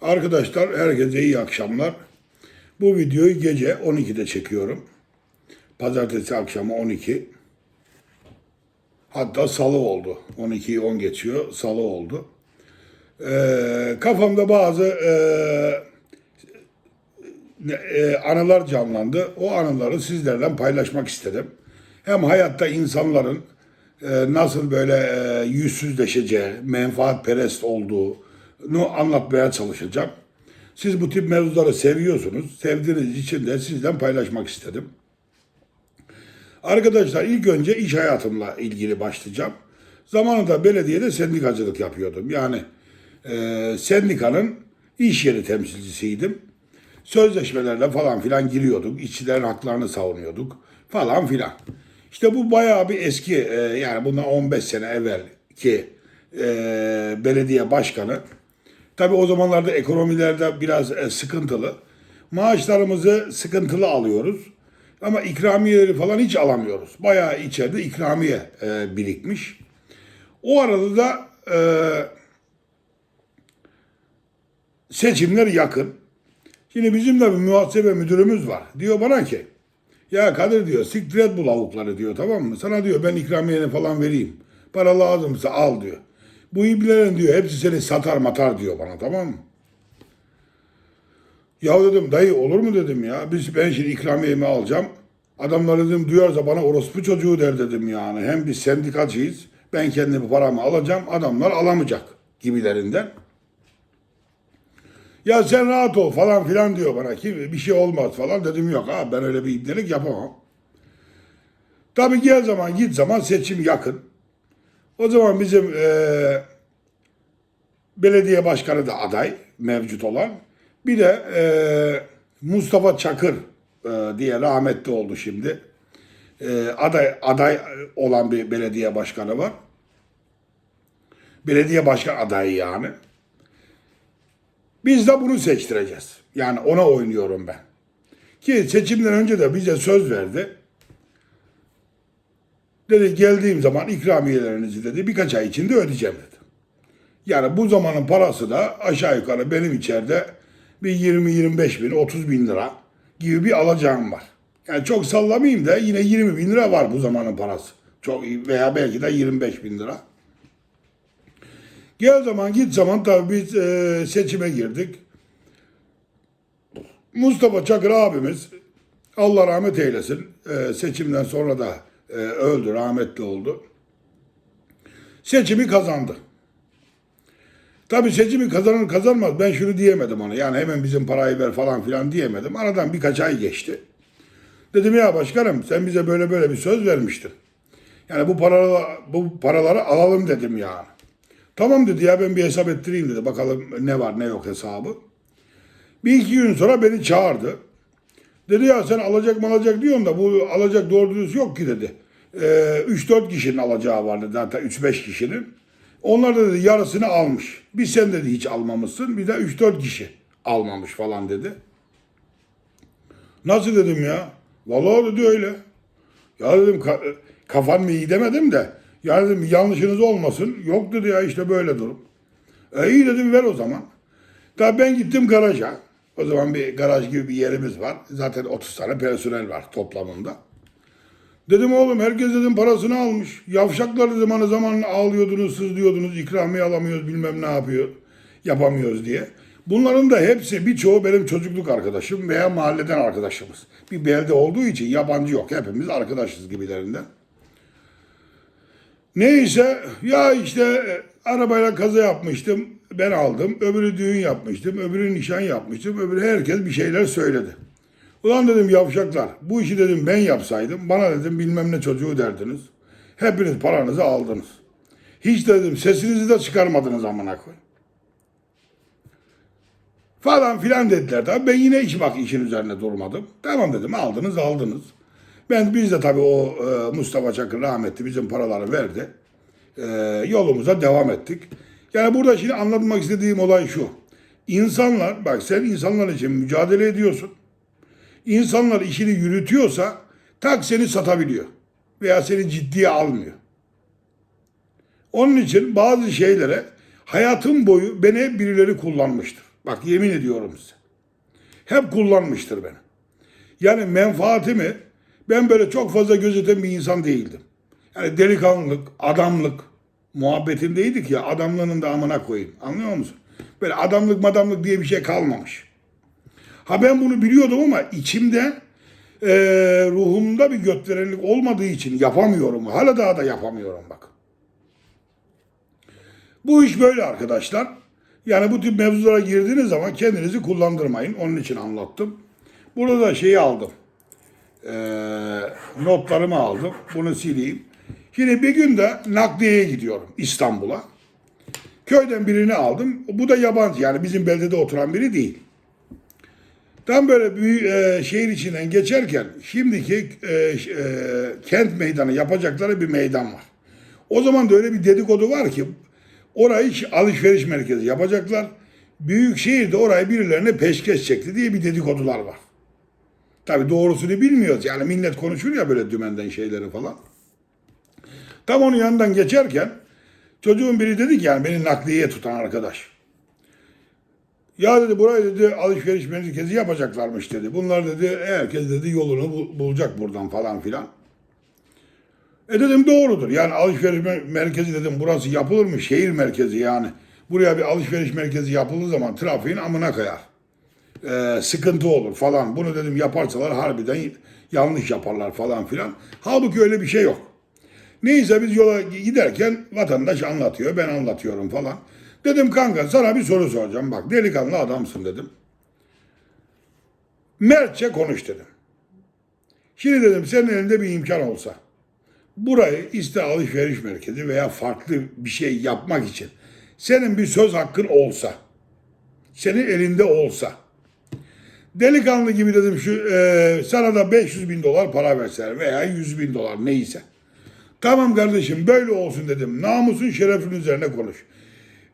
Arkadaşlar herkese iyi akşamlar. Bu videoyu gece 12'de çekiyorum. Pazartesi akşamı 12. Hatta salı oldu. 12'yi 10 geçiyor. Salı oldu. Ee, kafamda bazı e, e, anılar canlandı. O anıları sizlerle paylaşmak istedim. Hem hayatta insanların e, nasıl böyle e, yüzsüzleşeceği, menfaatperest olduğunu anlatmaya çalışacağım. Siz bu tip mevzuları seviyorsunuz. Sevdiğiniz için de sizden paylaşmak istedim. Arkadaşlar ilk önce iş hayatımla ilgili başlayacağım. Zamanında belediyede sendikacılık yapıyordum. Yani e, sendikanın iş yeri temsilcisiydim. Sözleşmelerle falan filan giriyorduk. İşçilerin haklarını savunuyorduk falan filan. İşte bu bayağı bir eski e, yani bundan 15 sene evvelki e, belediye başkanı. Tabii o zamanlarda ekonomilerde biraz e, sıkıntılı. Maaşlarımızı sıkıntılı alıyoruz. Ama ikramiyeleri falan hiç alamıyoruz. Bayağı içeride ikramiye e, birikmiş. O arada da e, seçimler yakın. Şimdi bizim de bir muhasebe müdürümüz var. Diyor bana ki ya Kadir diyor siktir et bu lavukları diyor tamam mı? Sana diyor ben ikramiyeni falan vereyim. Para lazımsa al diyor. Bu ibnelerin diyor hepsi seni satar matar diyor bana tamam mı? Ya dedim dayı olur mu dedim ya. Biz ben şimdi ikramiyemi alacağım. Adamlar dedim duyarsa bana orospu çocuğu der dedim yani. Hem biz sendikacıyız. Ben kendi paramı alacağım. Adamlar alamayacak gibilerinden. Ya sen rahat ol falan filan diyor bana ki bir şey olmaz falan. Dedim yok abi ben öyle bir ibnelik yapamam. Tabii gel zaman git zaman seçim yakın. O zaman bizim eee, belediye başkanı da aday mevcut olan. Bir de eee, Mustafa Çakır eee, diye rahmetli oldu şimdi. Eee, aday aday olan bir belediye başkanı var. Belediye başkan adayı yani. Biz de bunu seçtireceğiz. Yani ona oynuyorum ben. Ki seçimden önce de bize söz verdi. Dedi geldiğim zaman ikramiyelerinizi dedi birkaç ay içinde ödeyeceğim dedi. Yani bu zamanın parası da aşağı yukarı benim içeride bir 20-25 bin, 30 bin lira gibi bir alacağım var. Yani çok sallamayayım da yine 20 bin lira var bu zamanın parası. Çok veya belki de 25 bin lira. Gel zaman git zaman tabii biz e, seçime girdik. Mustafa Çakır abimiz Allah rahmet eylesin e, seçimden sonra da e, öldü rahmetli oldu. Seçimi kazandı. Tabii seçimi kazanır kazanmaz ben şunu diyemedim ona. Yani hemen bizim parayı ver falan filan diyemedim. Aradan birkaç ay geçti. Dedim ya başkanım sen bize böyle böyle bir söz vermiştin. Yani bu paraları, bu paraları alalım dedim yani. Tamam dedi ya ben bir hesap ettireyim dedi. Bakalım ne var ne yok hesabı. Bir iki gün sonra beni çağırdı. Dedi ya sen alacak mı alacak diyorsun da bu alacak doğru dürüst yok ki dedi. Ee, 3-4 kişinin alacağı vardı zaten 3-5 kişinin. Onlar da dedi yarısını almış. Bir sen dedi hiç almamışsın bir de 3-4 kişi almamış falan dedi. Nasıl dedim ya? Vallahi dedi öyle. Ya dedim ka- kafan mı iyi demedim de. Ya dedim yanlışınız olmasın. Yok dedi ya işte böyle durum. E iyi dedim ver o zaman. Tabii ben gittim garaja. O zaman bir garaj gibi bir yerimiz var. Zaten 30 tane personel var toplamında. Dedim oğlum herkes dedim parasını almış. Yavşaklar dedim hani zamanını ağlıyordunuz, sızlıyordunuz, ikramiye alamıyoruz bilmem ne yapıyor, yapamıyoruz diye. Bunların da hepsi birçoğu benim çocukluk arkadaşım veya mahalleden arkadaşımız. Bir belde olduğu için yabancı yok. Hepimiz arkadaşız gibilerinden. Neyse ya işte e, arabayla kaza yapmıştım. Ben aldım. Öbürü düğün yapmıştım. Öbürü nişan yapmıştım. Öbürü herkes bir şeyler söyledi. Ulan dedim yavşaklar bu işi dedim ben yapsaydım bana dedim bilmem ne çocuğu derdiniz. Hepiniz paranızı aldınız. Hiç dedim sesinizi de çıkarmadınız amına koy. Falan filan dediler tabii. Ben yine hiç bak işin üzerine durmadım. Tamam dedim aldınız aldınız. Ben biz de tabii o e, Mustafa Çakır rahmetli bizim paraları verdi. E, yolumuza devam ettik. Yani burada şimdi anlatmak istediğim olay şu. İnsanlar bak sen insanlar için mücadele ediyorsun. İnsanlar işini yürütüyorsa tak seni satabiliyor. Veya seni ciddiye almıyor. Onun için bazı şeylere hayatım boyu beni birileri kullanmıştır. Bak yemin ediyorum size. Hep kullanmıştır beni. Yani menfaatimi ben böyle çok fazla gözeten bir insan değildim. Yani delikanlılık, adamlık muhabbetindeydik ya adamlığının da amına koyayım. Anlıyor musun? Böyle adamlık madamlık diye bir şey kalmamış. Ha ben bunu biliyordum ama içimde eee, ruhumda bir götverenlik olmadığı için yapamıyorum. Hala daha da yapamıyorum bak. Bu iş böyle arkadaşlar. Yani bu tip mevzulara girdiğiniz zaman kendinizi kullandırmayın. Onun için anlattım. Burada da şeyi aldım. Eee, notlarımı aldım. Bunu sileyim. Şimdi bir gün de nakliyeye gidiyorum İstanbul'a. Köyden birini aldım. Bu da yabancı yani bizim beldede oturan biri değil. Tam böyle büyük e, şehir içinden geçerken şimdiki e, e, kent meydanı yapacakları bir meydan var. O zaman da öyle bir dedikodu var ki orayı alışveriş merkezi yapacaklar. Büyük şehirde orayı birilerine peşkeş çekti diye bir dedikodular var. Tabi doğrusunu bilmiyoruz. Yani millet konuşur ya böyle dümenden şeyleri falan. Tam onun yanından geçerken çocuğun biri dedi ki yani beni nakliyeye tutan arkadaş. Ya dedi burayı dedi alışveriş merkezi yapacaklarmış dedi. Bunlar dedi herkes dedi yolunu bul- bulacak buradan falan filan. E dedim doğrudur. Yani alışveriş mer- merkezi dedim burası yapılır mı? Şehir merkezi yani. Buraya bir alışveriş merkezi yapıldığı zaman trafiğin amına kayar. Ee, sıkıntı olur falan. Bunu dedim yaparsalar harbiden yanlış yaparlar falan filan. Halbuki öyle bir şey yok. Neyse biz yola giderken vatandaş anlatıyor, ben anlatıyorum falan. Dedim kanka sana bir soru soracağım. Bak delikanlı adamsın dedim. Mertçe konuş dedim. Şimdi dedim senin elinde bir imkan olsa burayı ister alışveriş merkezi veya farklı bir şey yapmak için senin bir söz hakkın olsa senin elinde olsa delikanlı gibi dedim şu e, sana da 500 bin dolar para verseler veya 100 bin dolar neyse. Tamam kardeşim böyle olsun dedim. Namusun şerefin üzerine konuş.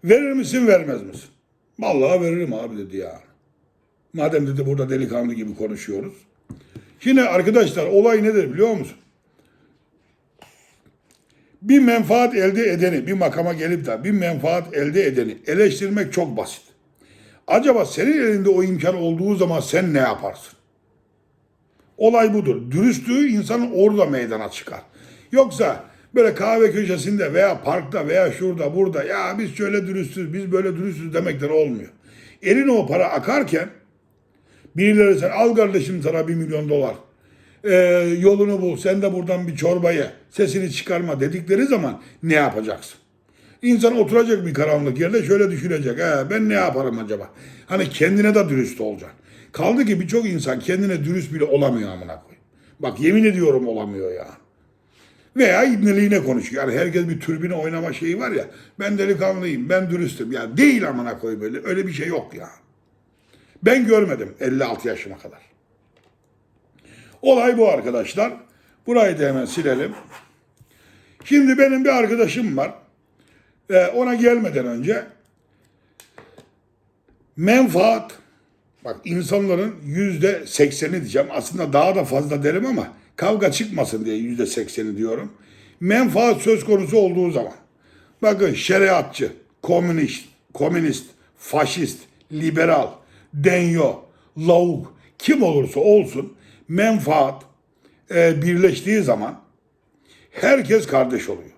Verir misin vermez misin? Vallahi veririm abi dedi ya. Madem dedi burada delikanlı gibi konuşuyoruz. Şimdi arkadaşlar olay nedir biliyor musun? Bir menfaat elde edeni, bir makama gelip de bir menfaat elde edeni eleştirmek çok basit. Acaba senin elinde o imkan olduğu zaman sen ne yaparsın? Olay budur. Dürüstlüğü insanın orada meydana çıkar. Yoksa böyle kahve köşesinde veya parkta veya şurada burada ya biz şöyle dürüstüz, biz böyle dürüstüz demekten olmuyor. Eline o para akarken birileri sen al kardeşim sana bir milyon dolar. Ee, yolunu bul, sen de buradan bir çorbayı, sesini çıkarma dedikleri zaman ne yapacaksın? İnsan oturacak bir karanlık yerde şöyle düşünecek. He, ben ne yaparım acaba? Hani kendine de dürüst olacaksın. Kaldı ki birçok insan kendine dürüst bile olamıyor amına koyayım. Bak yemin ediyorum olamıyor ya. Veya ibneliğine konuşuyor. Yani herkes bir türbine oynama şeyi var ya. Ben delikanlıyım, ben dürüstüm. Ya değil amına koyayım öyle. Öyle bir şey yok ya. Ben görmedim 56 yaşıma kadar. Olay bu arkadaşlar. Burayı da hemen silelim. Şimdi benim bir arkadaşım var. Ee, ona gelmeden önce menfaat bak insanların yüzde sekseni diyeceğim aslında daha da fazla derim ama kavga çıkmasın diye yüzde sekseni diyorum. Menfaat söz konusu olduğu zaman bakın şeriatçı, komünist, komünist, faşist, liberal, denyo, lavuk kim olursa olsun menfaat e, birleştiği zaman herkes kardeş oluyor.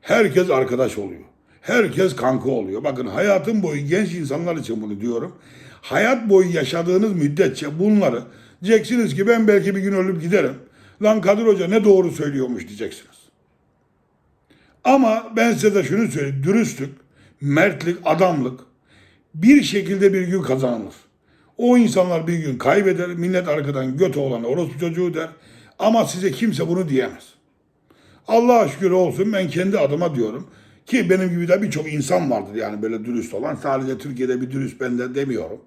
Herkes arkadaş oluyor. Herkes kanka oluyor. Bakın hayatın boyu genç insanlar için bunu diyorum. Hayat boyu yaşadığınız müddetçe bunları diyeceksiniz ki ben belki bir gün ölüp giderim. Lan Kadir Hoca ne doğru söylüyormuş diyeceksiniz. Ama ben size de şunu söyleyeyim. Dürüstlük, mertlik, adamlık bir şekilde bir gün kazanılır. O insanlar bir gün kaybeder. Millet arkadan göt olan orospu çocuğu der. Ama size kimse bunu diyemez. Allah'a şükür olsun ben kendi adıma diyorum. Ki benim gibi de birçok insan vardır yani böyle dürüst olan. Sadece Türkiye'de bir dürüst ben de demiyorum.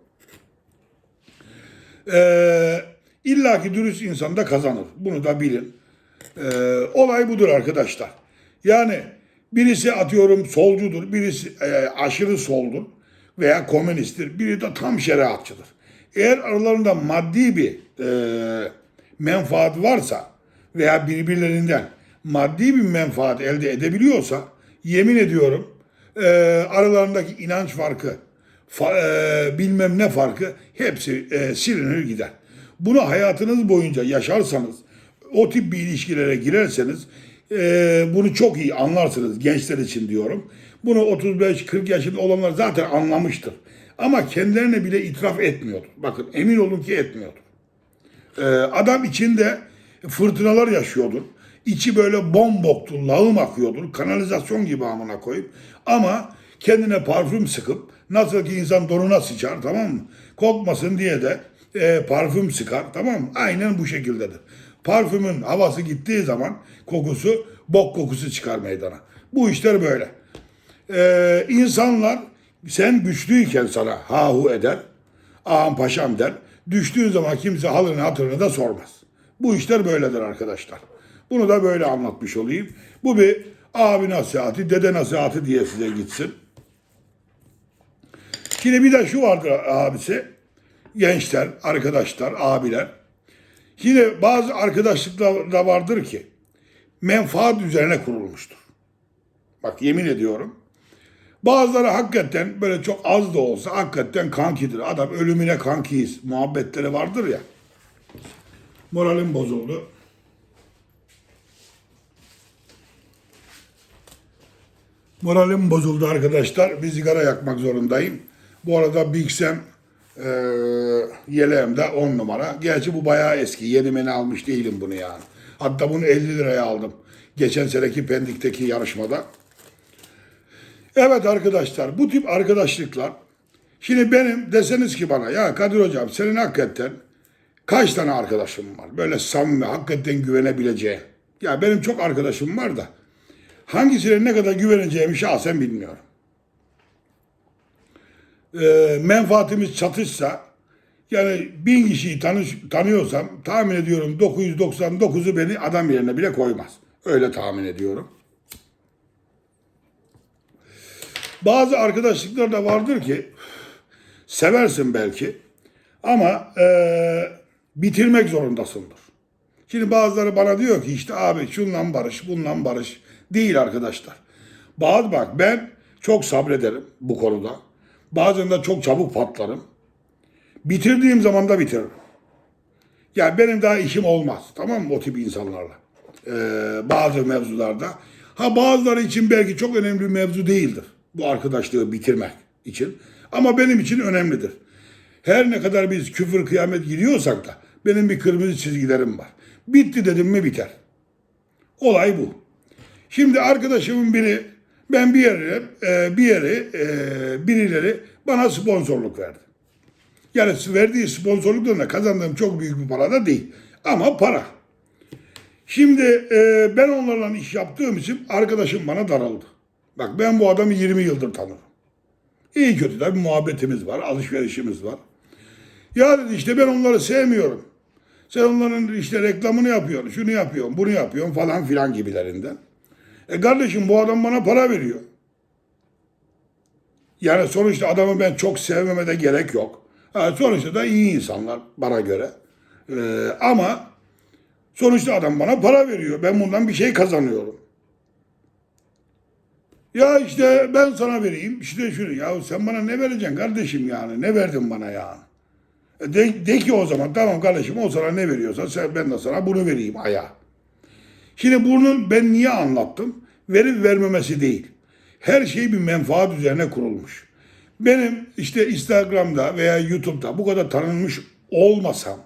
Ee, İlla ki dürüst insan da kazanır. Bunu da bilin. Ee, olay budur arkadaşlar. Yani birisi atıyorum solcudur, birisi e, aşırı soldur veya komünisttir, biri de tam şeriatçıdır. Eğer aralarında maddi bir e, menfaat varsa veya birbirlerinden maddi bir menfaat elde edebiliyorsa yemin ediyorum e, aralarındaki inanç farkı, fa- e, bilmem ne farkı hepsi e, silinir gider. Bunu hayatınız boyunca yaşarsanız, o tip bir ilişkilere girerseniz e, bunu çok iyi anlarsınız gençler için diyorum. Bunu 35-40 yaşında olanlar zaten anlamıştır. Ama kendilerine bile itiraf etmiyordur. Bakın emin olun ki etmiyordur. Ee, adam içinde fırtınalar yaşıyordur. İçi böyle bomboktur, lağım akıyordur. Kanalizasyon gibi amına koyup. Ama kendine parfüm sıkıp nasıl ki insan donuna sıçar tamam mı? Kokmasın diye de e, parfüm sıkar tamam mı? Aynen bu şekildedir. Parfümün havası gittiği zaman kokusu bok kokusu çıkar meydana. Bu işler böyle. Ee, insanlar sen güçlüyken sana hahu eder, ağam paşam der. Düştüğün zaman kimse halını hatırını da sormaz. Bu işler böyledir arkadaşlar. Bunu da böyle anlatmış olayım. Bu bir abi nasihati, dede nasihati diye size gitsin. Şimdi bir de şu vardır abisi. Gençler, arkadaşlar, abiler. Yine bazı arkadaşlıklar da vardır ki menfaat üzerine kurulmuştur. Bak yemin ediyorum. Bazıları hakikaten böyle çok az da olsa hakikaten kankidir. Adam ölümüne kankiyiz. Muhabbetleri vardır ya. Moralim bozuldu. Moralim bozuldu arkadaşlar. Bir sigara yakmak zorundayım. Bu arada Big Sam eee yeleğimde 10 numara. Gerçi bu bayağı eski. Yeni meni almış değilim bunu yani. Hatta bunu 50 liraya aldım. Geçen seneki Pendik'teki yarışmada. Evet arkadaşlar bu tip arkadaşlıklar şimdi benim deseniz ki bana ya Kadir hocam senin hakikaten kaç tane arkadaşım var? Böyle samimi hakikaten güvenebileceği. Ya benim çok arkadaşım var da hangisine ne kadar güveneceğimi şahsen bilmiyorum. Ee, menfaatimiz çatışsa yani bin kişiyi tanış, tanıyorsam tahmin ediyorum 999'u beni adam yerine bile koymaz. Öyle tahmin ediyorum. Bazı arkadaşlıklar da vardır ki seversin belki ama eee, bitirmek zorundasındır. Şimdi bazıları bana diyor ki işte abi şundan barış, bundan barış. Değil arkadaşlar. Bazı bak ben çok sabrederim bu konuda. Bazen de çok çabuk patlarım. Bitirdiğim zaman da bitiririm. Yani benim daha işim olmaz. Tamam mı o tip insanlarla? Ee, bazı mevzularda. Ha bazıları için belki çok önemli bir mevzu değildir. Bu arkadaşlığı bitirmek için. Ama benim için önemlidir. Her ne kadar biz küfür kıyamet gidiyorsak da benim bir kırmızı çizgilerim var. Bitti dedim mi biter. Olay bu. Şimdi arkadaşımın biri ben bir yere e, bir yere e, birileri bana sponsorluk verdi. Yani verdiği sponsorluktan da kazandığım çok büyük bir para da değil. Ama para. Şimdi e, ben onlarla iş yaptığım için arkadaşım bana daraldı. Bak ben bu adamı 20 yıldır tanırım. İyi kötü de bir muhabbetimiz var, alışverişimiz var. Ya dedi işte ben onları sevmiyorum. Sen onların işte reklamını yapıyorsun, şunu yapıyorsun, bunu yapıyorsun falan filan gibilerinden. E kardeşim bu adam bana para veriyor. Yani sonuçta adamı ben çok sevmeme de gerek yok. Ha, sonuçta da iyi insanlar bana göre. Ee, ama sonuçta adam bana para veriyor. Ben bundan bir şey kazanıyorum. Ya işte ben sana vereyim. İşte şunu. Ya sen bana ne vereceksin kardeşim yani? Ne verdin bana yani? E De, de ki o zaman tamam kardeşim o sana ne veriyorsa sen, ben de sana bunu vereyim aya. Şimdi bunun ben niye anlattım? Verip vermemesi değil. Her şey bir menfaat üzerine kurulmuş. Benim işte Instagram'da veya YouTube'da bu kadar tanınmış olmasam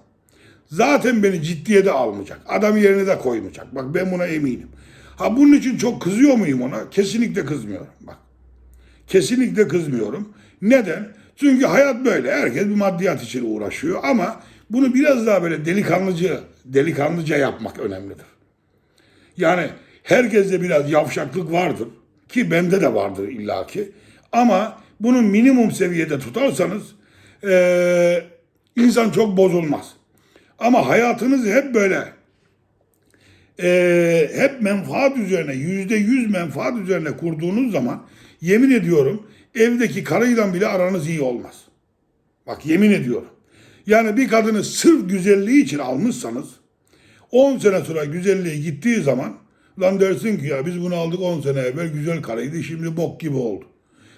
zaten beni ciddiye de almayacak. Adam yerine de koymayacak. Bak ben buna eminim. Ha bunun için çok kızıyor muyum ona? Kesinlikle kızmıyorum. Bak. Kesinlikle kızmıyorum. Neden? Çünkü hayat böyle. Herkes bir maddiyat için uğraşıyor ama bunu biraz daha böyle delikanlıcı, delikanlıca yapmak önemlidir. Yani herkeste biraz yavşaklık vardır ki bende de vardır illaki. Ama bunu minimum seviyede tutarsanız eee, insan çok bozulmaz. Ama hayatınızı hep böyle eee, hep menfaat üzerine yüzde yüz menfaat üzerine kurduğunuz zaman yemin ediyorum evdeki karıyla bile aranız iyi olmaz. Bak yemin ediyorum. Yani bir kadını sırf güzelliği için almışsanız 10 sene sonra güzelliği gittiği zaman lan dersin ki ya biz bunu aldık 10 sene evvel güzel karıydı şimdi bok gibi oldu.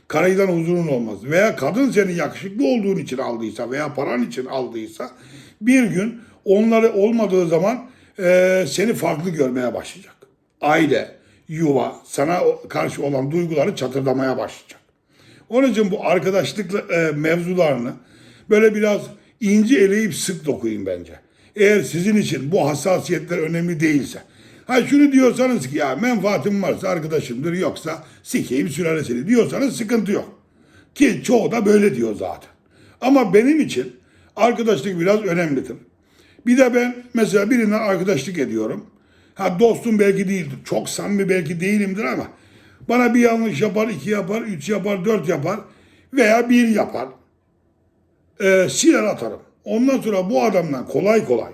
karıyla huzurun olmaz. Veya kadın seni yakışıklı olduğun için aldıysa veya paran için aldıysa bir gün onları olmadığı zaman e, seni farklı görmeye başlayacak. Aile, yuva, sana karşı olan duyguları çatırdamaya başlayacak. Onun için bu arkadaşlık e, mevzularını böyle biraz ince eleyip sık dokuyun bence. Eğer sizin için bu hassasiyetler önemli değilse. Ha şunu diyorsanız ki ya menfaatim varsa arkadaşımdır yoksa sikeyim sülalesini diyorsanız sıkıntı yok. Ki çoğu da böyle diyor zaten. Ama benim için arkadaşlık biraz önemlidir. Bir de ben mesela birinden arkadaşlık ediyorum. Ha dostum belki değildir. Çok samimi belki değilimdir ama bana bir yanlış yapar, iki yapar, üç yapar, dört yapar veya bir yapar. Ee, siler atarım. Ondan sonra bu adamdan kolay kolay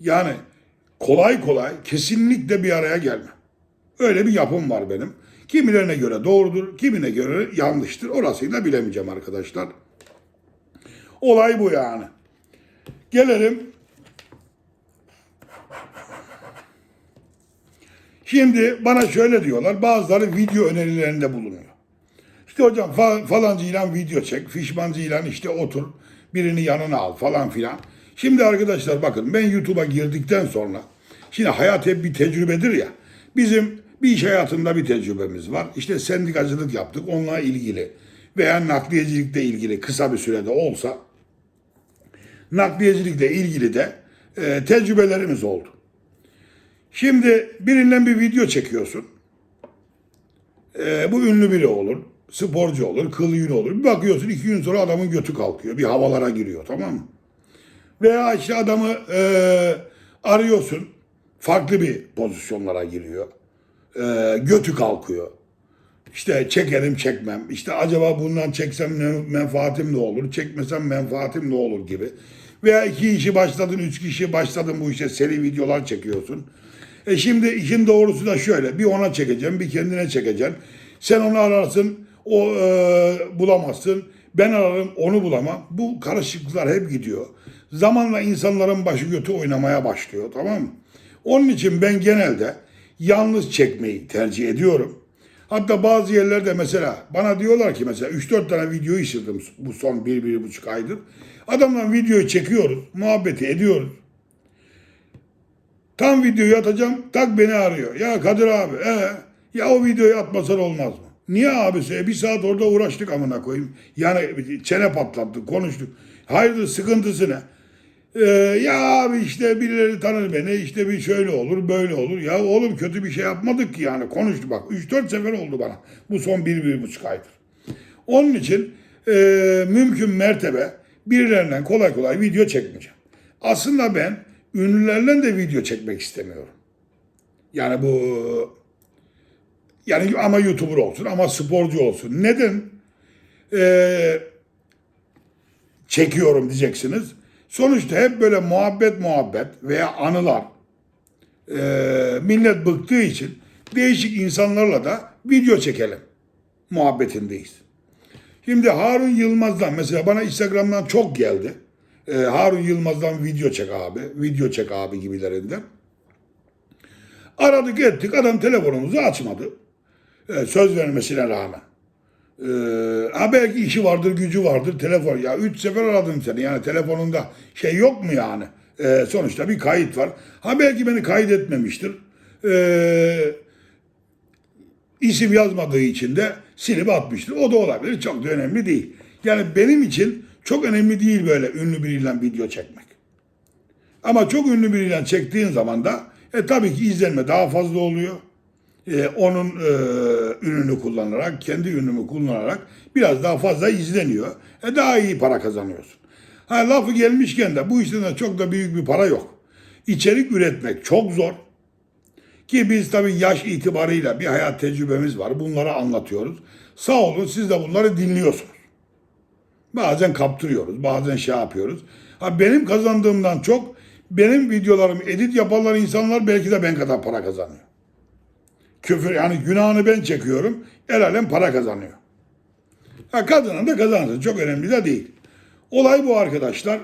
yani kolay kolay kesinlikle bir araya gelmem. Öyle bir yapım var benim. Kimilerine göre doğrudur, kimine göre yanlıştır. Orasıyı da bilemeyeceğim arkadaşlar. Olay bu yani. Gelelim. Şimdi bana şöyle diyorlar. Bazıları video önerilerinde bulunuyor. İşte hocam fa- falancıyla video çek, fişmancıyla işte otur, birini yanına al falan filan. Şimdi arkadaşlar bakın ben YouTube'a girdikten sonra, şimdi hayat hep bir tecrübedir ya. Bizim bir iş hayatında bir tecrübemiz var. İşte sendikacılık yaptık onunla ilgili veya nakliyecilikle ilgili kısa bir sürede olsa nakliyecilikle ilgili de e, tecrübelerimiz oldu. Şimdi birinden bir video çekiyorsun. E, bu ünlü biri olur, sporcu olur, kıl yünü olur. Bir bakıyorsun iki gün sonra adamın götü kalkıyor, bir havalara giriyor tamam mı? Veya işte adamı e, arıyorsun, farklı bir pozisyonlara giriyor. E, götü kalkıyor. İşte çekerim çekmem. İşte acaba bundan çeksem menfaatim ne olur? Çekmesem menfaatim ne olur gibi. Veya iki kişi başladın, üç kişi başladın bu işe seri videolar çekiyorsun. E şimdi işin doğrusu da şöyle. Bir ona çekeceğim, bir kendine çekeceksin. Sen onu ararsın, o e, bulamazsın. Ben ararım, onu bulamam. Bu karışıklıklar hep gidiyor. Zamanla insanların başı götü oynamaya başlıyor, tamam mı? Onun için ben genelde yalnız çekmeyi tercih ediyorum. Hatta bazı yerlerde mesela bana diyorlar ki mesela 3-4 tane video işledim bu son 1-1,5 aydır. Adamla videoyu çekiyoruz, muhabbeti ediyoruz. Tam videoyu atacağım, tak beni arıyor. Ya Kadir abi, ee, ya o videoyu atmasan olmaz mı? Niye abisi? Bir saat orada uğraştık amına koyayım. Yani çene patlattık, konuştuk. Hayırdır sıkıntısı ne? Ee, ya abi işte birileri tanır beni işte bir şöyle olur böyle olur. Ya oğlum kötü bir şey yapmadık ki yani konuştu bak 3-4 sefer oldu bana bu son 1-1,5 aydır. Onun için e, mümkün mertebe birilerinden kolay kolay video çekmeyeceğim. Aslında ben ünlülerden de video çekmek istemiyorum. Yani bu yani ama YouTuber olsun ama sporcu olsun. Neden? Eee çekiyorum diyeceksiniz. Sonuçta hep böyle muhabbet muhabbet veya anılar eee, millet bıktığı için değişik insanlarla da video çekelim muhabbetindeyiz. Şimdi Harun Yılmaz'dan mesela bana Instagram'dan çok geldi. Eee, Harun Yılmaz'dan video çek abi, video çek abi gibilerinden. Aradık ettik adam telefonumuzu açmadı. Eee, söz vermesine rağmen. Ee, ha belki işi vardır, gücü vardır, telefon. Ya üç sefer aradım seni. Yani telefonunda şey yok mu yani? Ee, sonuçta bir kayıt var. Ha belki beni kaydetmemiştir. Ee, isim yazmadığı için de silip atmıştır. O da olabilir. Çok da önemli değil. Yani benim için çok önemli değil böyle ünlü biriyle video çekmek. Ama çok ünlü biriyle çektiğin zaman da e, tabii ki izlenme daha fazla oluyor. E, onun e, ürünü kullanarak, kendi ürünümü kullanarak biraz daha fazla izleniyor. E, daha iyi para kazanıyorsun. Ha, lafı gelmişken de bu işten de çok da büyük bir para yok. İçerik üretmek çok zor. Ki biz tabii yaş itibarıyla bir hayat tecrübemiz var. Bunları anlatıyoruz. Sağ olun siz de bunları dinliyorsunuz. Bazen kaptırıyoruz, bazen şey yapıyoruz. Ha benim kazandığımdan çok benim videolarımı edit yapanlar insanlar belki de ben kadar para kazanıyor. Küfür yani günahını ben çekiyorum. El alem para kazanıyor. Ha kazanan da kazansın. Çok önemli de değil. Olay bu arkadaşlar.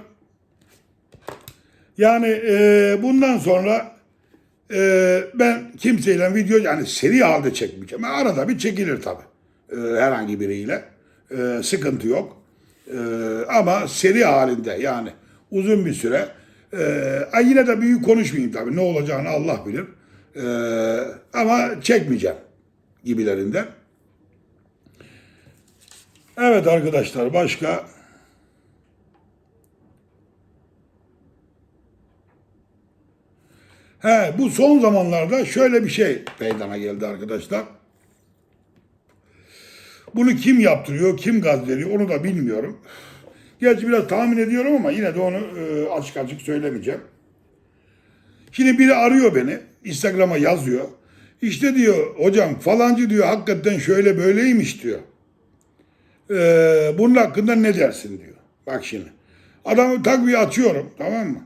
Yani e, bundan sonra e, ben kimseyle video yani seri halde çekmeyeceğim. Arada bir çekilir tabi. e, herhangi biriyle. E, sıkıntı yok. E, ama seri halinde yani uzun bir süre. E, yine de büyük konuşmayayım tabii. Ne olacağını Allah bilir. E, ama çekmeyeceğim gibilerinden. Evet arkadaşlar başka He, bu son zamanlarda şöyle bir şey meydana geldi arkadaşlar. Bunu kim yaptırıyor, kim gaz veriyor onu da bilmiyorum. Gerçi biraz tahmin ediyorum ama yine de onu e, açık açık söylemeyeceğim. Şimdi biri arıyor beni, Instagram'a yazıyor. İşte diyor hocam falancı diyor hakikaten şöyle böyleymiş diyor. Ee, bunun hakkında ne dersin diyor. Bak şimdi. Adamı takviye açıyorum tamam mı?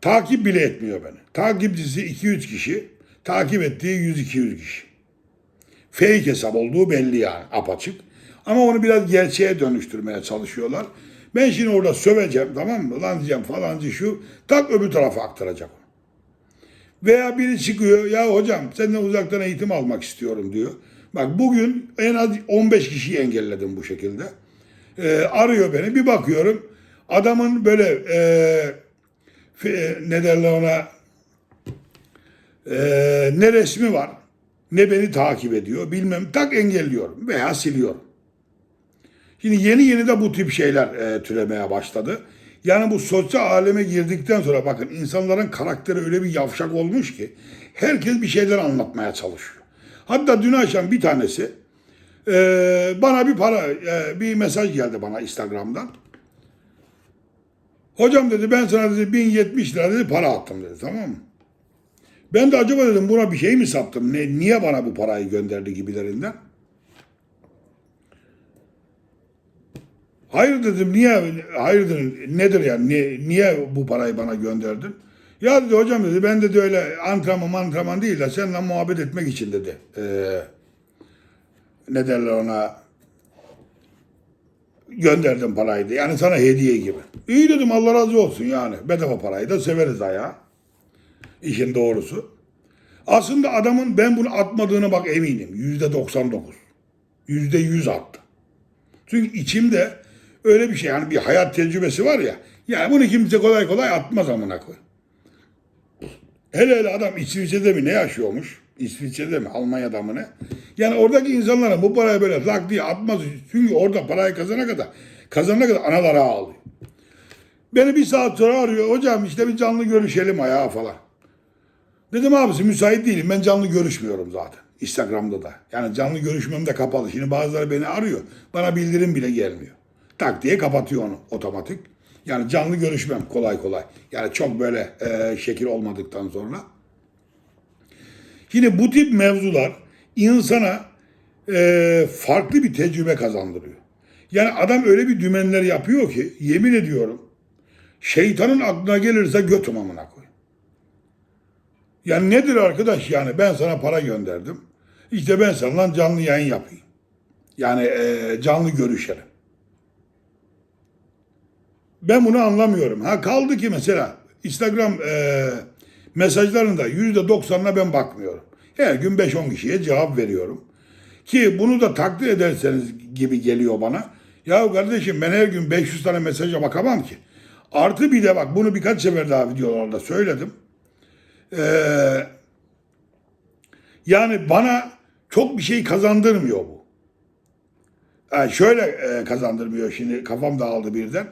Takip bile etmiyor beni. Takipçisi 200 kişi, takip ettiği 100-200 kişi. Fake hesap olduğu belli yani apaçık. Ama onu biraz gerçeğe dönüştürmeye çalışıyorlar. Ben şimdi orada söveceğim tamam mı? Lan diyeceğim falancı şu. Tak öbür tarafa aktaracak. Veya biri çıkıyor ya hocam senden uzaktan eğitim almak istiyorum diyor. Bak bugün en az 15 kişiyi engelledim bu şekilde. Ee, arıyor beni bir bakıyorum adamın böyle e, fe- ne derler ona e, ne resmi var ne beni takip ediyor bilmem tak engelliyorum veya siliyorum. Şimdi yeni yeni de bu tip şeyler e, türemeye başladı. Yani bu sosyal aleme girdikten sonra bakın insanların karakteri öyle bir yavşak olmuş ki herkes bir şeyler anlatmaya çalışıyor. Hatta dün akşam bir tanesi e, bana bir para e, bir mesaj geldi bana Instagram'dan. Hocam dedi ben sana dedi 1070 lira dedi para attım dedi tamam mı? Ben de acaba dedim buna bir şey mi sattım? Ne, niye bana bu parayı gönderdi gibilerinden? Hayır dedim niye hayırdır nedir yani niye, niye bu parayı bana gönderdin? Ya dedi hocam dedi ben dedi öyle antrenman antrenman değil de seninle muhabbet etmek için dedi. Ee, ne derler ona gönderdim parayı da. Yani sana hediye gibi. İyi dedim Allah razı olsun yani. Bedava parayı da severiz ayağa. İşin doğrusu. Aslında adamın ben bunu atmadığını bak eminim. Yüzde 99. Yüzde yüz attı. Çünkü içimde öyle bir şey yani bir hayat tecrübesi var ya. Yani bunu kimse kolay kolay atmaz amına koy. Hele hele adam İsviçre'de mi ne yaşıyormuş? İsviçre'de mi? Almanya'da mı ne? Yani oradaki insanlara bu parayı böyle lak diye atmaz. Çünkü orada parayı kazana kadar kazanana kadar anaları ağlıyor. Beni bir saat sonra arıyor. Hocam işte bir canlı görüşelim ayağa falan. Dedim abisi müsait değilim. Ben canlı görüşmüyorum zaten. Instagram'da da. Yani canlı görüşmem de kapalı. Şimdi bazıları beni arıyor. Bana bildirim bile gelmiyor. Tak diye kapatıyor onu otomatik. Yani canlı görüşmem kolay kolay. Yani çok böyle e, şekil olmadıktan sonra. Şimdi bu tip mevzular insana e, farklı bir tecrübe kazandırıyor. Yani adam öyle bir dümenler yapıyor ki yemin ediyorum şeytanın aklına gelirse götüm amına koy. Yani nedir arkadaş yani ben sana para gönderdim. İşte ben senden canlı yayın yapayım. Yani e, canlı görüşelim. Ben bunu anlamıyorum. Ha kaldı ki mesela Instagram e, mesajlarında yüzde doksanına ben bakmıyorum. Her gün 5-10 kişiye cevap veriyorum. Ki bunu da takdir ederseniz gibi geliyor bana. Ya kardeşim ben her gün 500 tane mesaja bakamam ki. Artı bir de bak bunu birkaç sefer daha videolarda söyledim. Ee, yani bana çok bir şey kazandırmıyor bu. Yani şöyle e, kazandırmıyor şimdi kafam dağıldı birden.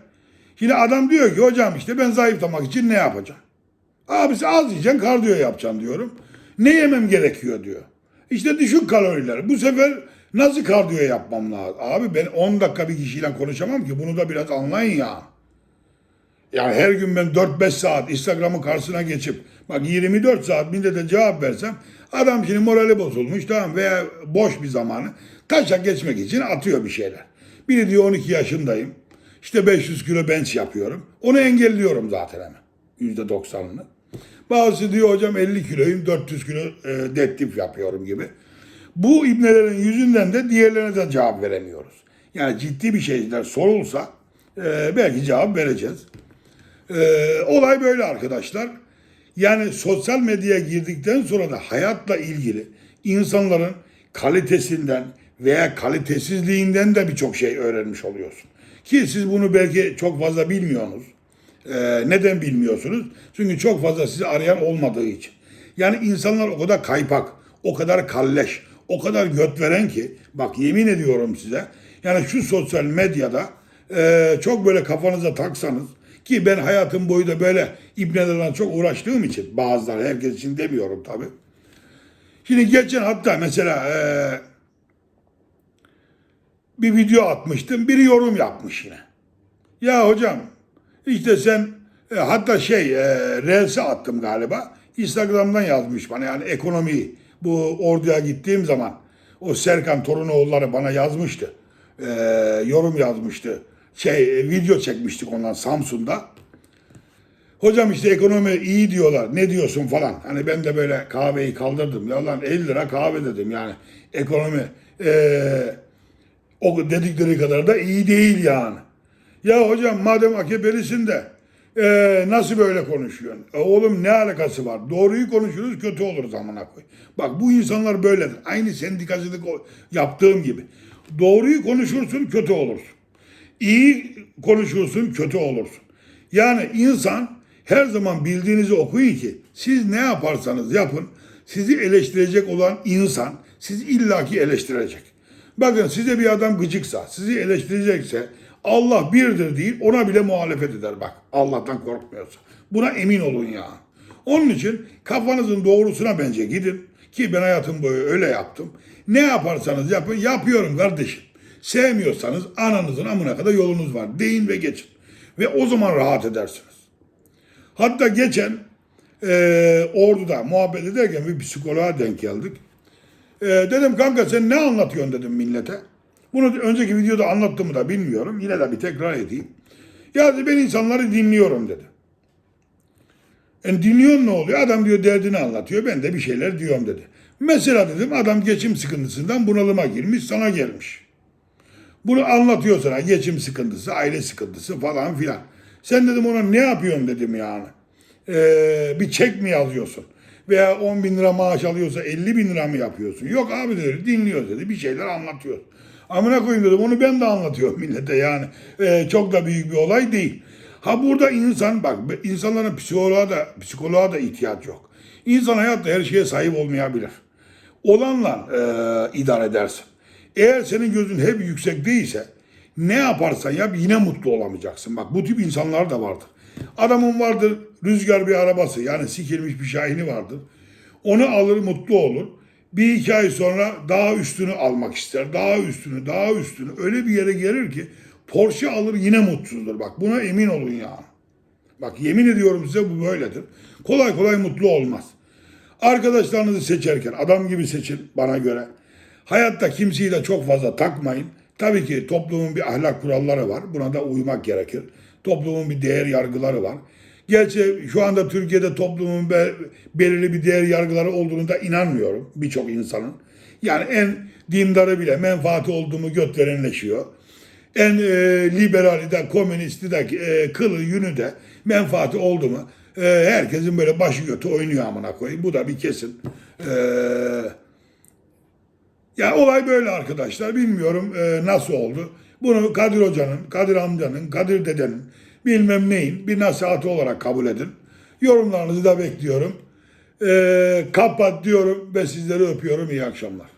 Şimdi adam diyor ki hocam işte ben zayıflamak için ne yapacağım? Abisi az yiyeceksin kardiyo yapacaksın diyorum. Ne yemem gerekiyor diyor. İşte düşük kaloriler. Bu sefer nasıl kardiyo yapmam lazım? Abi ben 10 dakika bir kişiyle konuşamam ki bunu da biraz anlayın ya. Yani her gün ben 4-5 saat Instagram'ın karşısına geçip bak 24 saat millete cevap versem adam şimdi morali bozulmuş tamam veya boş bir zamanı taşak geçmek için atıyor bir şeyler. Biri diyor 12 yaşındayım. İşte 500 kilo bench yapıyorum. Onu engelliyorum zaten hemen. %90'ını. Bazısı diyor hocam 50 kiloyum 400 kilo e, deadlift yapıyorum gibi. Bu ibnelerin yüzünden de diğerlerine de cevap veremiyoruz. Yani ciddi bir şeyler sorulsa e, belki cevap vereceğiz. Ee, olay böyle arkadaşlar. Yani sosyal medyaya girdikten sonra da hayatla ilgili insanların kalitesinden veya kalitesizliğinden de birçok şey öğrenmiş oluyorsun. Ki siz bunu belki çok fazla bilmiyorsunuz. Ee, neden bilmiyorsunuz? Çünkü çok fazla sizi arayan olmadığı için. Yani insanlar o kadar kaypak, o kadar kalleş, o kadar göt veren ki bak yemin ediyorum size yani şu sosyal medyada e, çok böyle kafanıza taksanız ki ben hayatım boyu da böyle ibnelerden çok uğraştığım için bazıları herkes için demiyorum tabii. Şimdi geçen hatta mesela e, bir video atmıştım. Biri yorum yapmış yine. Ya hocam işte sen e, hatta şey e, Reels'e attım galiba. Instagram'dan yazmış bana yani ekonomiyi. Bu orduya gittiğim zaman o Serkan Torunoğulları bana yazmıştı. E, yorum yazmıştı. Şey e, video çekmiştik ondan Samsun'da. Hocam işte ekonomi iyi diyorlar. Ne diyorsun falan. Hani ben de böyle kahveyi kaldırdım. Ya lan 50 lira kahve dedim yani. Ekonomi eee o dedikleri kadar da iyi değil yani. Ya hocam madem AKP'lisin de eee, nasıl böyle konuşuyorsun? E, oğlum ne alakası var? Doğruyu konuşuruz kötü olur zamana koy. Bak bu insanlar böyledir. Aynı sendikacılık yaptığım gibi. Doğruyu konuşursun kötü olursun. İyi konuşursun kötü olursun. Yani insan her zaman bildiğinizi okuyun ki siz ne yaparsanız yapın sizi eleştirecek olan insan sizi illaki eleştirecek. Bakın size bir adam gıcıksa, sizi eleştirecekse Allah birdir değil ona bile muhalefet eder bak. Allah'tan korkmuyorsa. Buna emin olun ya. Onun için kafanızın doğrusuna bence gidin. Ki ben hayatım boyu öyle yaptım. Ne yaparsanız yapın yapıyorum kardeşim. Sevmiyorsanız ananızın amına kadar yolunuz var. Deyin ve geçin. Ve o zaman rahat edersiniz. Hatta geçen e, orduda muhabbet ederken bir psikoloğa denk geldik. E, dedim kanka sen ne anlatıyorsun dedim millete. Bunu önceki videoda anlattım da bilmiyorum. Yine de bir tekrar edeyim. Ya dedi, ben insanları dinliyorum dedi. Yani dinliyorsun ne oluyor? Adam diyor derdini anlatıyor. Ben de bir şeyler diyorum dedi. Mesela dedim adam geçim sıkıntısından bunalıma girmiş sana gelmiş. Bunu anlatıyor sana geçim sıkıntısı, aile sıkıntısı falan filan. Sen dedim ona ne yapıyorsun dedim yani. Ee, bir çek mi yazıyorsun? Veya 10 bin lira maaş alıyorsa 50 bin lira mı yapıyorsun? Yok abi dedi dinliyor dedi bir şeyler anlatıyor. Amına koyayım dedim onu ben de anlatıyorum millete yani. Ee, çok da büyük bir olay değil. Ha burada insan bak insanların psikoloğa da psikoloğa da ihtiyaç yok. İnsan hayatta her şeye sahip olmayabilir. Olanla e, idare edersin. Eğer senin gözün hep yüksek değilse ne yaparsan yap yine mutlu olamayacaksın. Bak bu tip insanlar da vardır. Adamın vardır rüzgar bir arabası yani sikilmiş bir şahini vardır. Onu alır mutlu olur. Bir iki ay sonra daha üstünü almak ister. Daha üstünü, daha üstünü. Öyle bir yere gelir ki Porsche alır yine mutsuzdur. Bak buna emin olun ya. Bak yemin ediyorum size bu böyledir. Kolay kolay mutlu olmaz. Arkadaşlarınızı seçerken adam gibi seçin bana göre. Hayatta kimseyi de çok fazla takmayın. Tabii ki toplumun bir ahlak kuralları var. Buna da uymak gerekir. Toplumun bir değer yargıları var. Gerçi şu anda Türkiye'de toplumun be- belirli bir değer yargıları olduğunu da inanmıyorum birçok insanın. Yani en dindarı bile menfaati olduğumu göt verenleşiyor. En e, liberali de, komünisti de, e, kılı, yünü de menfaati oldu mu e, herkesin böyle başı götü oynuyor amına koyayım. Bu da bir kesin. Eee ya olay böyle arkadaşlar. Bilmiyorum e, nasıl oldu. Bunu Kadir Hoca'nın, Kadir amcanın, Kadir dedenin bilmem neyin bir nasihatı olarak kabul edin. Yorumlarınızı da bekliyorum. E, kapat diyorum ve sizleri öpüyorum. İyi akşamlar.